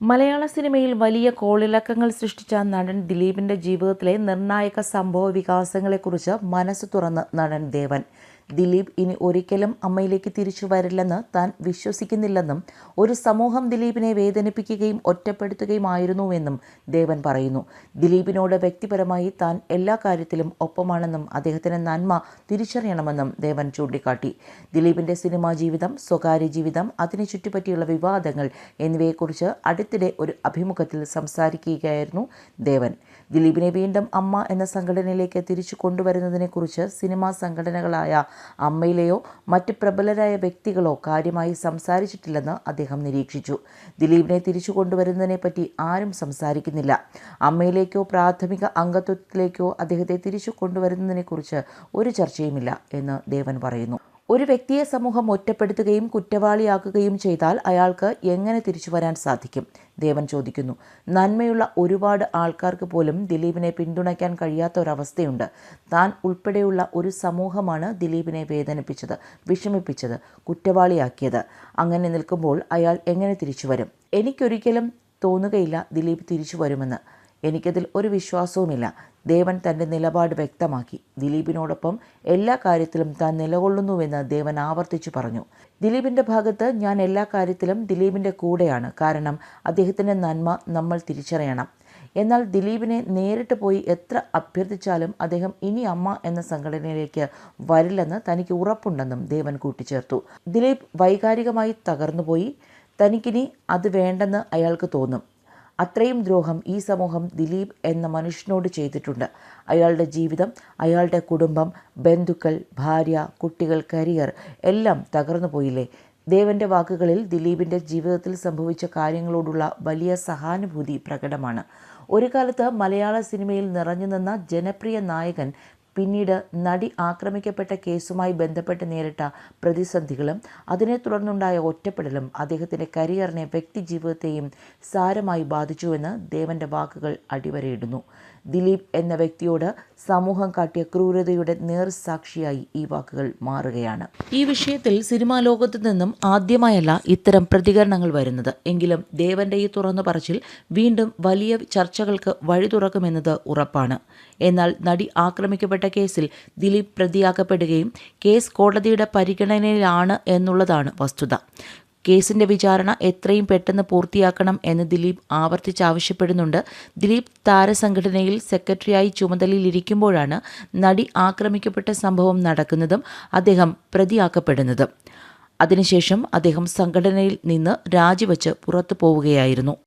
മലയാള സിനിമയിൽ വലിയ കോളിളക്കങ്ങൾ സൃഷ്ടിച്ച നടൻ ദിലീപിന്റെ ജീവിതത്തിലെ നിർണായക സംഭവ വികാസങ്ങളെക്കുറിച്ച് മനസ്സ് തുറന്ന് നടൻ ദേവൻ. ദിലീപ് ഇനി ഒരിക്കലും അമ്മയിലേക്ക് തിരിച്ചു വരില്ലെന്ന് താൻ വിശ്വസിക്കുന്നില്ലെന്നും ഒരു സമൂഹം ദിലീപിനെ വേദനിപ്പിക്കുകയും ഒറ്റപ്പെടുത്തുകയുമായിരുന്നുവെന്നും ദേവൻ പറയുന്നു. ദിലീപിനോട് വ്യക്തിപരമായി താൻ എല്ലാ കാര്യത്തിലും ഒപ്പമാണെന്നും അദ്ദേഹത്തിന് നന്മ തിരിച്ചറിയണമെന്നും ദേവൻ ചൂണ്ടിക്കാട്ടി. ദിലീപിന്റെ സിനിമാ ജീവിതം സ്വകാര്യ ജീവിതം അതിനെ ചുറ്റിപ്പറ്റിയുള്ള വിവാദങ്ങൾ എന്നിവയെക്കുറിച്ച് അടുത്തിടെ ഒരു അഭിമുഖത്തിൽ സംസാരിക്കുകയായിരുന്നു ദേവൻ. ദിലീപിനെ വീണ്ടും അമ്മ എന്ന സംഘടനയിലേക്ക് തിരിച്ചു കൊണ്ടുവരുന്നതിനെക്കുറിച്ച് സിനിമാ സംഘടനകളായ അമ്മയിലെയോ മറ്റ് പ്രബലരായ വ്യക്തികളോ കാര്യമായി സംസാരിച്ചിട്ടില്ലെന്ന് അദ്ദേഹം നിരീക്ഷിച്ചു. ദിലീപിനെ തിരിച്ചു കൊണ്ടുവരുന്നതിനെപ്പറ്റി ആരും സംസാരിക്കുന്നില്ല. അമ്മയിലേക്കോ പ്രാഥമിക അംഗത്വത്തിലേക്കോ അദ്ദേഹത്തെ തിരിച്ചു കൊണ്ടുവരുന്നതിനെക്കുറിച്ച് ഒരു ചർച്ചയുമില്ല എന്ന് ദേവൻ പറയുന്നു. ഒരു വ്യക്തിയെ സമൂഹം ഒറ്റപ്പെടുത്തുകയും കുറ്റവാളിയാക്കുകയും ചെയ്താൽ അയാൾക്ക് എങ്ങനെ തിരിച്ചു വരാൻ സാധിക്കും? ദേവൻ ചോദിക്കുന്നു. നന്മയുള്ള ഒരുപാട് ആൾക്കാർക്ക് പോലും ദിലീപിനെ പിന്തുണയ്ക്കാൻ കഴിയാത്ത ഒരവസ്ഥയുണ്ട്. താൻ ഉൾപ്പെടെയുള്ള ഒരു സമൂഹമാണ് ദിലീപിനെ വേദനിപ്പിച്ചത് വിഷമിപ്പിച്ചത് കുറ്റവാളിയാക്കിയത്. അങ്ങനെ നിൽക്കുമ്പോൾ അയാൾ എങ്ങനെ തിരിച്ചു വരും? എനിക്കൊരിക്കലും തോന്നുകയില്ല ദിലീപ് തിരിച്ചു വരുമെന്ന്. എനിക്കതിൽ ഒരു വിശ്വാസവുമില്ല. ദേവൻ തന്റെ നിലപാട് വ്യക്തമാക്കി. ദിലീപിനോടൊപ്പം എല്ലാ കാര്യത്തിലും താൻ നിലകൊള്ളുന്നുവെന്ന് ദേവൻ ആവർത്തിച്ചു പറഞ്ഞു. ദിലീപിന്റെ ഭാഗത്ത് ഞാൻ എല്ലാ കാര്യത്തിലും ദിലീപിന്റെ കൂടെയാണ്. കാരണം അദ്ദേഹത്തിന്റെ നന്മ നമ്മൾ തിരിച്ചറിയണം. എന്നാൽ ദിലീപിനെ നേരിട്ട് പോയി എത്ര അഭ്യർത്ഥിച്ചാലും അദ്ദേഹം ഇനി അമ്മ എന്ന സംഘടനയിലേക്ക് വരില്ലെന്ന് തനിക്ക് ഉറപ്പുണ്ടെന്നും ദേവൻ കൂട്ടിച്ചേർത്തു. ദിലീപ് വൈകാരികമായി തകർന്നുപോയി. തനിക്കിനി അത് വേണ്ടെന്ന് അയാൾക്ക് തോന്നും. അത്രയും ദ്രോഹം ഈ സമൂഹം ദിലീപ് എന്ന മനുഷ്യനോട് ചെയ്തിട്ടുണ്ട്. അയാളുടെ ജീവിതം അയാളുടെ കുടുംബം ബന്ധുക്കൾ ഭാര്യ കുട്ടികൾ കരിയർ എല്ലാം തകർന്നു പോയില്ലേ? ദേവന്റെ വാക്കുകളിൽ ദിലീപിന്റെ ജീവിതത്തിൽ സംഭവിച്ച കാര്യങ്ങളോടുള്ള വലിയ സഹാനുഭൂതി പ്രകടമാണ്. ഒരു കാലത്ത് മലയാള സിനിമയിൽ നിറഞ്ഞു നിന്ന ജനപ്രിയ നായകൻ പിന്നീട് നടി ആക്രമിക്കപ്പെട്ട കേസുമായി ബന്ധപ്പെട്ട് നേരിട്ട പ്രതിസന്ധികളും അതിനെ തുടർന്നുണ്ടായ ഒറ്റപ്പെടലും അദ്ദേഹത്തിന്റെ കരിയറിനെ വ്യക്തിജീവിതത്തെയും സാരമായി ബാധിച്ചുവെന്ന് ദേവന്റെ വാക്കുകൾ അടിവരയിടുന്നു. ദിലീപ് എന്ന വ്യക്തിയോട് സമൂഹം കാട്ടിയ ക്രൂരതയുടെ നേർസാക്ഷിയായി ഈ വാക്കുകൾ മാറുകയാണ്. ഈ വിഷയത്തിൽ സിനിമാ ലോകത്തു നിന്നും ആദ്യമായല്ല ഇത്തരം പ്രതികരണങ്ങൾ വരുന്നത്. എങ്കിലും ദേവന്റെ ഈ തുറന്നു പറച്ചിൽ വീണ്ടും വലിയ ചർച്ചകൾക്ക് വഴി തുറക്കുമെന്നത് ഉറപ്പാണ്. എന്നാൽ നടി ആക്രമിക്കപ്പെട്ട കേസിൽ ദിലീപ് പ്രതിയാക്കപ്പെടുകയും കേസ് കോടതിയുടെ പരിഗണനയിലാണ് എന്നുള്ളതാണ് വസ്തുത. കേസിന്റെ വിചാരണ എത്രയും പെട്ടെന്ന് പൂർത്തിയാക്കണം എന്ന് ദിലീപ് ആവർത്തിച്ച് ആവശ്യപ്പെടുന്നുണ്ട്. ദിലീപ് താരസംഘടനയിൽ സെക്രട്ടറിയായി ചുമതലയിലിരിക്കുമ്പോഴാണ് നടി ആക്രമിക്കപ്പെട്ട സംഭവം നടക്കുന്നതും അദ്ദേഹം പ്രതിയാക്കപ്പെടുന്നതും. അതിനുശേഷം അദ്ദേഹം സംഘടനയിൽ നിന്ന് രാജിവെച്ച് പുറത്തു പോവുകയായിരുന്നു.